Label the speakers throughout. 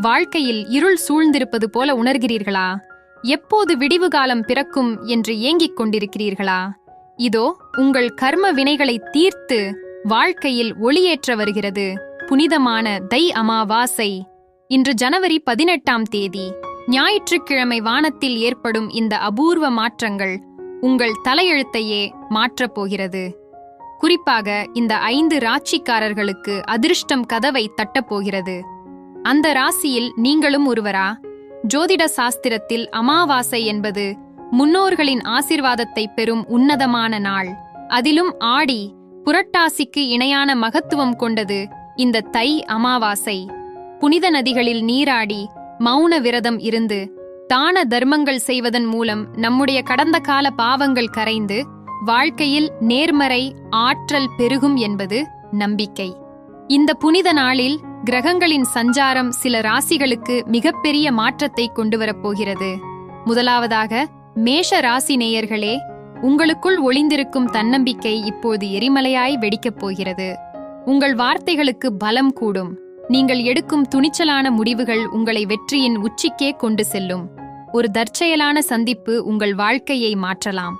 Speaker 1: வாழ்க்கையில் இருள் சூழ்ந்திருப்பது போல உணர்கிறீர்களா? எப்போது விடிவு காலம் பிறக்கும் என்று ஏங்கிக் கொண்டிருக்கிறீர்களா? இதோ உங்கள் கர்ம வினைகளை தீர்த்து வாழ்க்கையில் ஒளியேற்ற வருகிறது. புனிதமான தை அமாவாசை. இன்று ஜனவரி பதினெட்டாம் தேதி. ஞாயிற்றுக்கிழமை வானத்தில் ஏற்படும் இந்த அபூர்வ மாற்றங்கள் உங்கள் தலையெழுத்தையே மாற்றப் போகிறது. குறிப்பாக இந்த ஐந்து ராட்சிக்காரர்களுக்கு அதிர்ஷ்டம் கதவை தட்டப்போகிறது அந்த ராசியில் நீங்களும் ஒருவரா? ஜோதிட சாஸ்திரத்தில் அமாவாசை என்பது முன்னோர்களின் ஆசிர்வாதத்தை பெறும் உன்னதமான நாள். அதிலும் ஆடி புரட்டாசிக்கு இணையான மகத்துவம் கொண்டது இந்த தை அமாவாசை. புனித நதிகளில் நீராடி மௌன விரதம் இருந்து தான தர்மங்கள் செய்வதன் மூலம் நம்முடைய கடந்த கால பாவங்கள் கரைந்து வாழ்க்கையில் நேர்மறை ஆற்றல் பெருகும் என்பது நம்பிக்கை. இந்த புனித நாளில் கிரகங்களின் சஞ்சாரம் சில ராசிகளுக்கு மிகப்பெரிய மாற்றத்தை கொண்டு வரப்போகிறது முதலாவதாக மேஷ ராசி நேயர்களே உங்களுக்குள் ஒளிந்திருக்கும் தன்னம்பிக்கை இப்போது எரிமலையாய் வெடிக்கப் போகிறது. உங்கள் வார்த்தைகளுக்கு பலம் கூடும். நீங்கள் எடுக்கும் துணிச்சலான முடிவுகள் உங்களை வெற்றியின் உச்சிக்கே கொண்டு செல்லும். ஒரு தற்செயலான சந்திப்பு உங்கள் வாழ்க்கையை மாற்றலாம்.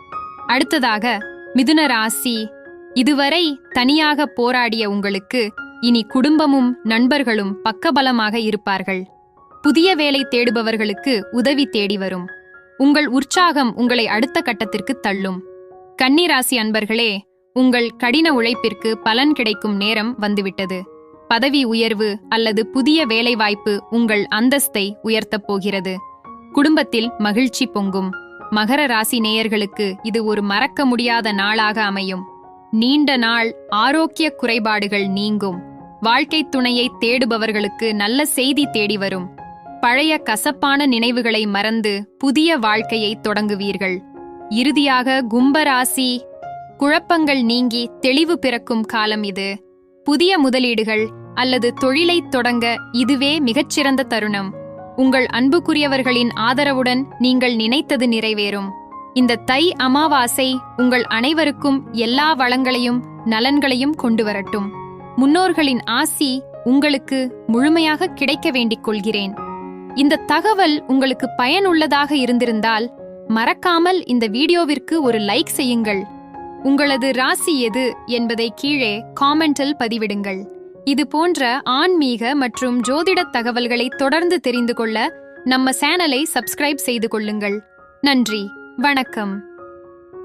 Speaker 1: அடுத்ததாக மிதுன ராசி இதுவரை தனியாக போராடிய உங்களுக்கு இனி குடும்பமும் நண்பர்களும் பக்கபலமாக இருப்பார்கள். புதிய வேலை தேடுபவர்களுக்கு உதவி தேடி வரும். உங்கள் உற்சாகம் உங்களை அடுத்த கட்டத்திற்கு தள்ளும். கன்னிராசி அன்பர்களே உங்கள் கடின உழைப்பிற்கு பலன் கிடைக்கும் நேரம் வந்துவிட்டது. பதவி உயர்வு அல்லது புதிய வேலைவாய்ப்பு உங்கள் அந்தஸ்தை உயர்த்தப் போகிறது. குடும்பத்தில் மகிழ்ச்சி பொங்கும். மகர ராசி நேயர்களுக்கு இது ஒரு மறக்க முடியாத நாளாக அமையும். நீண்ட நாள் ஆரோக்கிய குறைபாடுகள் நீங்கும். வாழ்க்கை துணையை தேடுபவர்களுக்கு நல்ல செய்தி தேடி வரும். பழைய கசப்பான நினைவுகளை மறந்து புதிய வாழ்க்கையை தொடங்குவீர்கள். இறுதியாக கும்பராசி குழப்பங்கள் நீங்கி தெளிவு பிறக்கும் காலம் இது. புதிய முதலீடுகள் அல்லது தொழிலைத் தொடங்க இதுவே மிகச்சிறந்த தருணம். உங்கள் அன்புக்குரியவர்களின் ஆதரவுடன் நீங்கள் நினைத்தது நிறைவேறும். இந்த தை அமாவாசை உங்கள் அனைவருக்கும் எல்லா வளங்களையும் நலன்களையும் கொண்டு வரட்டும். முன்னோர்களின் ஆசி உங்களுக்கு முழுமையாக கிடைக்க வேண்டிக் கொள்கிறேன். இந்த தகவல் உங்களுக்கு பயனுள்ளதாக இருந்திருந்தால் மறக்காமல் இந்த வீடியோவிற்கு ஒரு லைக் செய்யுங்கள். உங்களது ராசி எது என்பதை கீழே காமெண்டில் பதிவிடுங்கள். இது போன்ற ஆன்மீக மற்றும் ஜோதிடத் தகவல்களை தொடர்ந்து தெரிந்து கொள்ள நம்ம சேனலை சப்ஸ்கிரைப் செய்து கொள்ளுங்கள். நன்றி வணக்கம்.